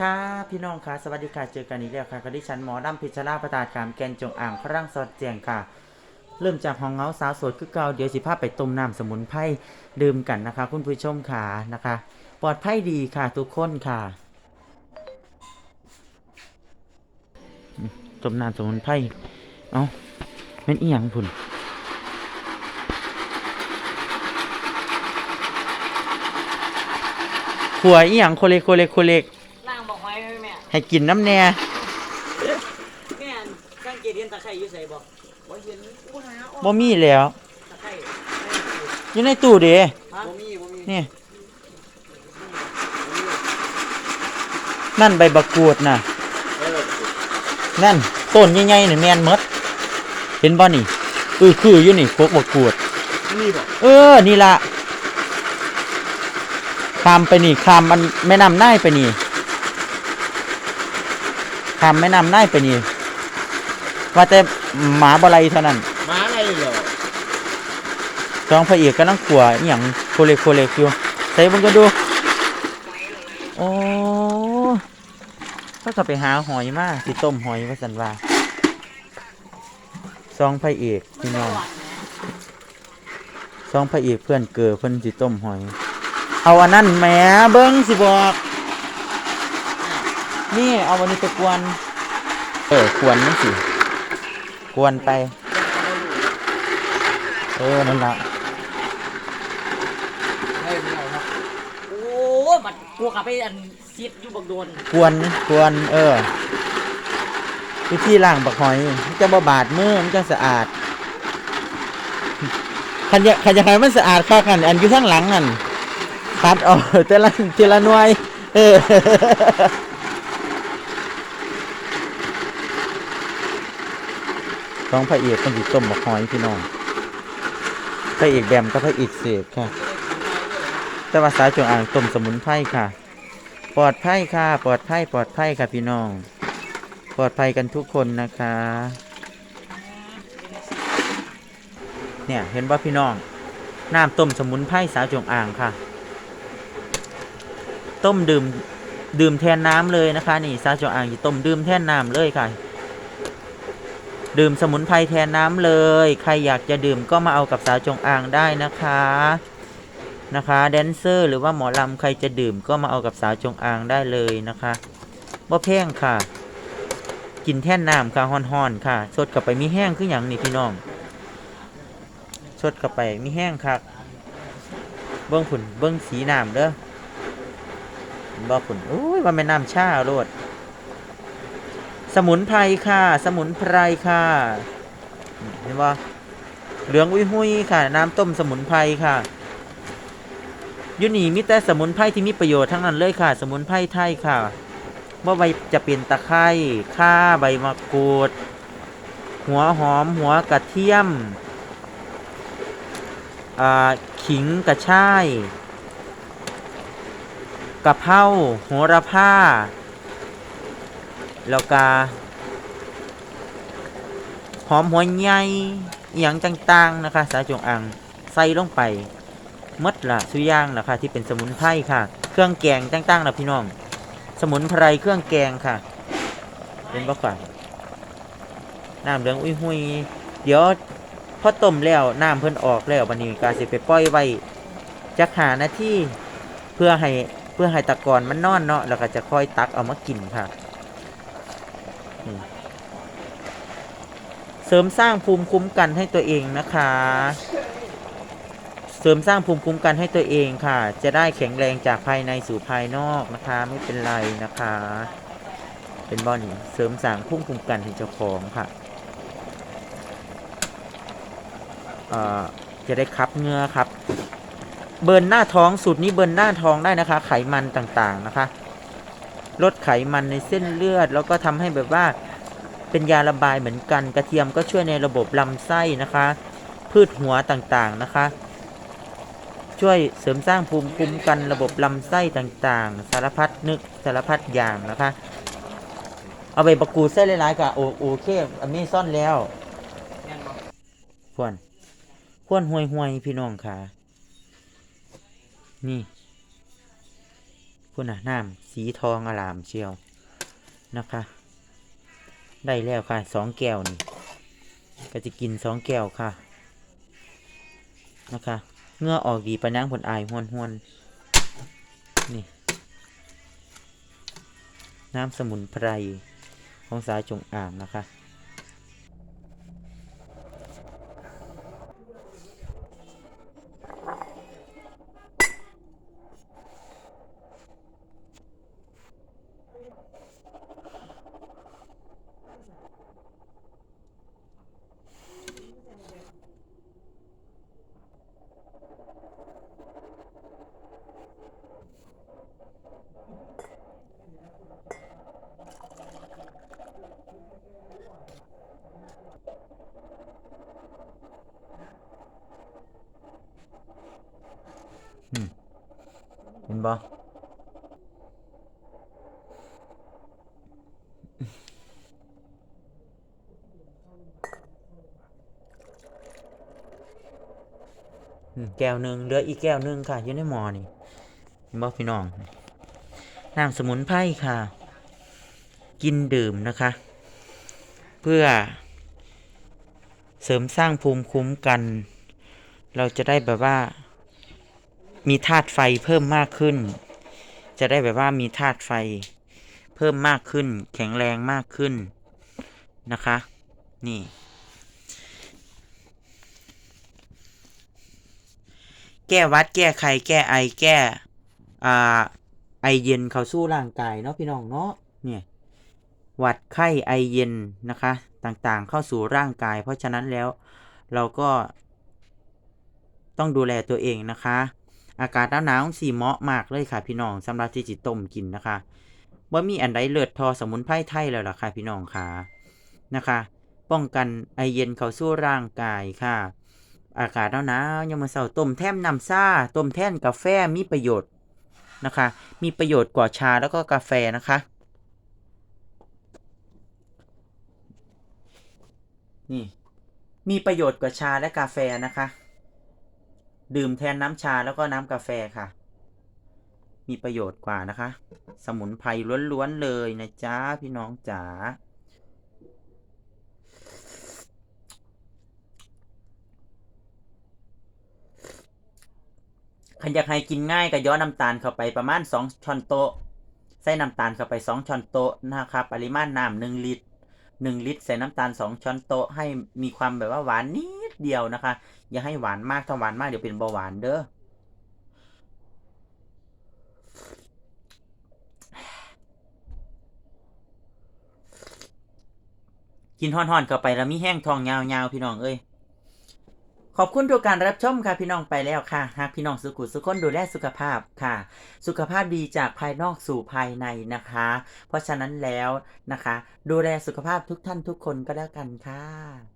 ค่ะพี่น้องค่ะสวัสดีค่ะเจอกันอีกแล้วค่ะกับดิฉันหมอดำพิชราประตาดขามแกนจงอ่างพระรังสดแจงค่ะ เริ่มจากห้องเงาสาวโสดคือเก่าเดี๋ยวสิพาไปต้มน้ำสมุนไพรดื่มกันนะคะ คุณผู้ชมค่ะนะคะ ปลอดภัยดีค่ะทุกคนค่ะต้มน้ำสมุนไพรเอ้าแม่นอีหยังพุ่นขัวอีหยังโคเลกโคเลกโคเลก ให้กินน้ำแน่แม่นกางเกตเห็นตะไคร่อยู่ใส่บอกบ่เห็นกูหาออกบ่มีแล้ว ตะไคร่อยู่ในตู้เด้ฮะบ่มีบ่มีนี่ นั่นใบบักกูดน่ะนั่นต้นใหญ่ๆนี่แม่นหมดเห็นบ่นี่เออคืออยู่นี่พวกบักกูด นี่บ่เออ นี่ละข้ามไปนี่ข้ามมันแม่น้ำน่ายไปนี่ ข้ามแม่น้ำน่ายไปนี่ว่าแต่หมาบะไรเท่านั้นมาอะไรเหรอสองพระเอกกำลังกลัวอหย่างโคเล็กโคเล็กอยู่ใส่เบิ่งก็ดู โอ้ก็จะไปหาหอยมาสิต้มหอยว่าสันว่าสองพระเอกพี่น้องสองพระเอกเพื่อนเกิดเพิ่นสิต้มหอย เอาอันนั้นแหมเบิ้งสิบอก นี่เอาวันนี้ไปกวน เออกวนนี่สิกวนไป เออนั่นละโอ้บัดกูขับไปอันซิดอยู่บักโดนกวนกวนเออวิธีล้างบักหอยมันจะบ่บาดมือมันจะสะอาดขันอยากขันอยากให้มันสะอาดเข้ากัน อันอยู่ข้างหลังนั่นปัดออกแต่ละแต่ละหน่วย เออ ของพระเอกเป็นสิต้มบักหอยพี่น้องพระเอกแบมกับพระเอกเสกค่ะ แต่ว่าสายจงอ่างต้มสมุนไพรค่ะ ปลอดภัยค่ะ ปลอดภัยปลอดภัยค่ะพี่น้อง ปลอดภัยกันทุกคนนะคะ เนี่ยเห็นว่าพี่น้องน้ำต้มสมุนไพรสาวจงอ่างค่ะ ต้มดื่มดื่มแทนน้ำเลยนะคะ นี่สาวจงอ่างจะต้มดื่มแทนน้ำเลยค่ะ ดื่มสมุนไพรแทนน้ำเลย ใครอยากจะดื่มก็มาเอากับสาวจงอางได้นะคะนะคะแดนเซอร์หรือว่าหมอลำใครจะดื่มก็มาเอากับสาวจงอางได้เลยนะคะบ่แพงค่ะ กินแท่นน้ำค่ะฮ้อนๆค่ะ สดกลับไปมีแห้งคืออย่างนี่พี่น้อง สดกลับไปมีแห้งค่ะเบิ้งผุนเบิ้งสีน้ำเด้อบ่ผุนโอ้ยว่าแม่น้ำชาโลด สมุนไพรค่ะ สมุนไพรค่ะเห็นบ่าเหลืองอุ้ยหุยค่ะ น้ำต้มสมุนไพรค่ะยูนี่มีแต่สมุนไพรที่มีประโยชน์ทั้งนั้นเลยค่ะ สมุนไพรไทยค่ะว่าใบจะเป็นตะไคร้ข่าใบมะกรูด หัวหอม หัวกระเทียมอ่าขิงกระชายกะเพราโหระพา แล้วก็หอมหัวใหญ่อย่างต่างๆนะคะ สายจงอางใส่ลงไปหมดละสุย่างนะคะที่เป็นสมุนไพรค่ะ เครื่องแกงต่างๆนะพี่น้อง สมุนไพรเครื่องแกงค่ะ เป็นบ่ก่อนน้ำเหลืองอุ้ยหุยเดี๋ยวพอต้มแล้วน้ำเพิ่นออกแล้วบันนี้ก็สิไปปล่อยไว้จักหานาที่เพื่อให้เพื่อให้ตะกอนมันนอนเนาะแล้วก็จะค่อยตักเอามากินค่ะ เสริมสร้างภูมิคุ้มกันให้ตัวเองนะคะ เสริมสร้างภูมิคุ้มกันให้ตัวเองค่ะ จะได้แข็งแรงจากภายในสู่ภายนอกนะคะ ไม่เป็นไรนะคะ เป็นบอนี่เสริมสร้างภูมิคุ้มกันให้เจ้าของค่ะจะได้คับเหงือครับ เบิร์นหน้าท้องสูตรนี้เบิร์นหน้าท้องได้นะคะ ไขมันต่างๆนะคะ ลดไขมันในเส้นเลือด แล้วก็ทำให้แบบว่าเป็นยาระบายเหมือนกัน กระเทียมก็ช่วยในระบบลำไส้นะคะ พืชหัวต่างๆนะคะ ช่วยเสริมสร้างภูมิคุ้มกันระบบลำไส้ต่างๆ สารพัดนึกสารพัดอย่างนะคะ เอาไปประกูเส้นหลายๆกับโอโอเคอันนี้ซ่อนแล้วแม่นบ่ควนควนห่วยห่วยๆพี่น้องค่ะ นี่ พุ่นน่ะน้ำสีทองอลามเชียวนะคะ ได้แล้วค่ะสองแก้วนี่ก็จะกินสองแก้วค่ะ นะคะเงื่อออกดีปะนางผลอายห้วนหวนๆนี่ น้ำสมุนไพรของสายจงอ่างนะคะ บ่แก้วหนึ่งเหลืออีกแก้วหนึ่งค่ะอยู่ในหมอนี่เห็นบ่พี่น้องน้ำสมุนไพรค่ะ กินดื่มนะคะ เพื่อ เสริมสร้างภูมิคุ้มกัน เราจะได้แบบว่า มีธาตุไฟเพิ่มมากขึ้น จะได้แบบว่ามีธาตุไฟเพิ่มมากขึ้น แข็งแรงมากขึ้นนะคะ นี่ แก้วัดแก้ไขแก้ไอแก้อ่าไอเย็นเข้าสู่ร่างกายเนาะพี่น้องเนาะเนี่ยหวัดไข้ไอเย็นนะคะ ต่างๆเข้าสู่ร่างกาย เพราะฉะนั้นแล้วเราก็ต้องดูแลตัวเองนะคะ อากาศหนาวๆสีเหมาะมากเลยค่ะพี่น้องสำหรับที่จิต้มกินนะคะว่ามีอันใดเลือดทอสมุนไพรไทยแล้วล่ะค่ะพี่น้องค่ะนะคะ ป้องกันไอเย็นเข้าสู่ร่างกายค่ะ อากาศหนาวๆยามมื้อเช้าต้มแท่มน้ำซ่าต้มแท่นกาแฟมีประโยชน์นะคะ มีประโยชน์กว่าชาแล้วก็กาแฟนะคะ นี่ มีประโยชน์กว่าชาและกาแฟนะคะ ดื่มแทนน้ำชาแล้วก็น้ำกาแฟค่ะ มีประโยชน์กว่านะคะ สมุนไพรล้วนๆเลยนะจ๊ะพี่น้องจ๋าขันอยากให้กินง่ายก็ย้อนน้ำตาลเข้าไปประมาณ 2ช้อนโต๊ะใส่น้ำตาลเข้าไป 2ช้อนโต๊ะนะครับ ปริมาณน้ำหนึ่งลิตร1ลิตร ใส่น้ำตาล 2ช้อนโต๊ะให้มีความแบบว่าหวานนิด เดียวนะคะ อย่าให้หวานมากถ้าหวานมากเดี๋ยวเป็นเบาหวานเด้อกินห่อนๆเข้าไปแล้วมีแห้งทองยาวๆพี่น้องเอ้ยขอบคุณทุกการรับชมค่ะพี่น้องไปแล้วค่ะ หากพี่น้องสุขุสุขคนดูแลสุขภาพค่ะ สุขภาพดีจากภายนอกสู่ภายในนะคะ เพราะฉะนั้นแล้วนะคะ ดูแลสุขภาพทุกท่านทุกคนก็แล้วกันค่ะ